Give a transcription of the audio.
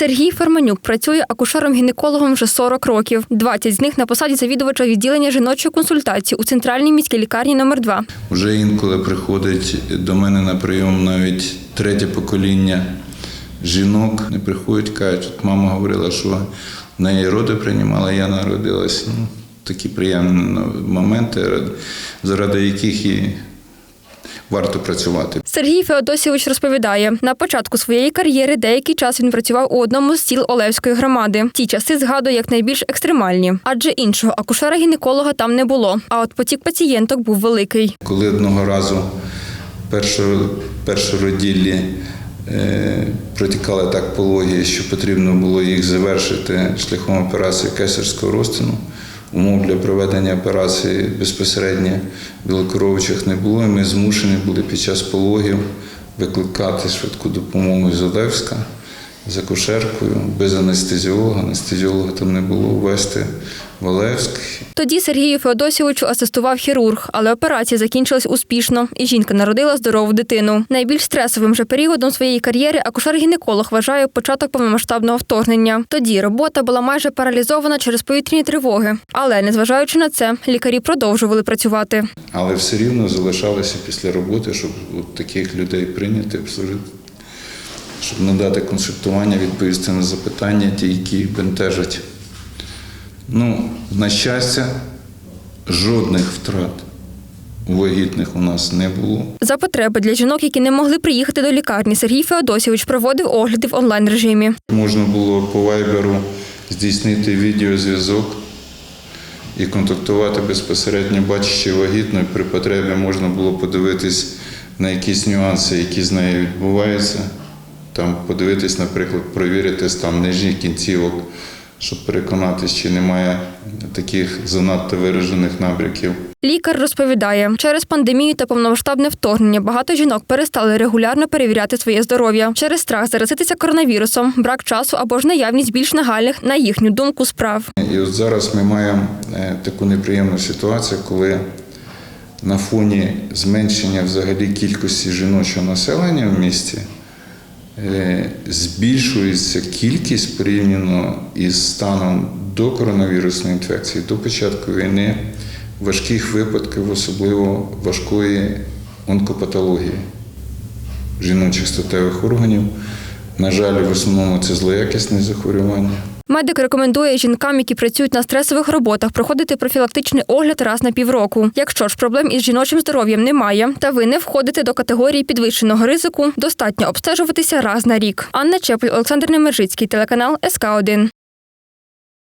Сергій Ферманюк працює акушером-гінекологом вже 40 років. 20 з них на посаді завідувача відділення жіночої консультації у центральній міській лікарні номер 2 Вже інколи приходить до мене на прийом навіть третє покоління жінок. Не приходять, кажуть, «От мама говорила, що в неї роди приймала, я народилась. Ну, такі приємні моменти, заради яких і варто працювати. Сергій Феодосійович розповідає, на початку своєї кар'єри деякий час він працював у одному з сіл Олевської громади. Ті часи згадує як найбільш екстремальні, адже іншого акушера-гінеколога там не було. А от потік пацієнток був великий. Коли одного разу першо, першороділлі е, протікали так пологі, що потрібно було їх завершити шляхом операції кесарського розтину, умов для проведення операції безпосередньо білокоровичих не було. Ми змушені були під час пологів викликати швидку допомогу з Олевська з акушеркою, без анестезіолога, анестезіолога там не було, вести в Олевськ. Тоді Сергію Феодосійовичу асистував хірург, але операція закінчилась успішно, і жінка народила здорову дитину. Найбільш стресовим же періодом своєї кар'єри акушер-гінеколог вважає початок повномасштабного вторгнення. Тоді робота була майже паралізована через повітряні тривоги. Але незважаючи на це, лікарі продовжували працювати. Але все рівно залишалися після роботи, щоб от таких людей прийняти, обслужити, щоб надати консультування, відповісти на запитання, ті, які бентежать. Ну, на щастя, жодних втрат вагітних у нас не було. За потреби для жінок, які не могли приїхати до лікарні, Сергій Феодосійович проводив огляди в онлайн режимі. Можна було по вайберу здійснити відеозв'язок і контактувати безпосередньо, бачачи вагітну, при потребі можна було подивитись на якісь нюанси, які з нею відбуваються. Там подивитись, наприклад, провірити стан нижніх кінцівок, щоб переконатись, чи немає таких занадто виражених набряків. Лікар розповідає, через пандемію та повномасштабне вторгнення багато жінок перестали регулярно перевіряти своє здоров'я через страх заразитися коронавірусом, брак часу або ж наявність більш нагальних, на їхню думку, справ. І от зараз ми маємо е, таку неприємну ситуацію, коли на фоні зменшення взагалі кількості жіночого населення в місті збільшується кількість порівняно із станом до коронавірусної інфекції, до початку війни, важких випадків, особливо важкої онкопатології жіночих статевих органів. На жаль, в основному це злоякісне захворювання. Медик рекомендує жінкам, які працюють на стресових роботах, проходити профілактичний огляд раз на півроку. Якщо ж проблем із жіночим здоров'ям немає, та ви не входите до категорії підвищеного ризику, достатньо обстежуватися раз на рік. Анна Чепль, Олександр Немержицький, телеканал СК 1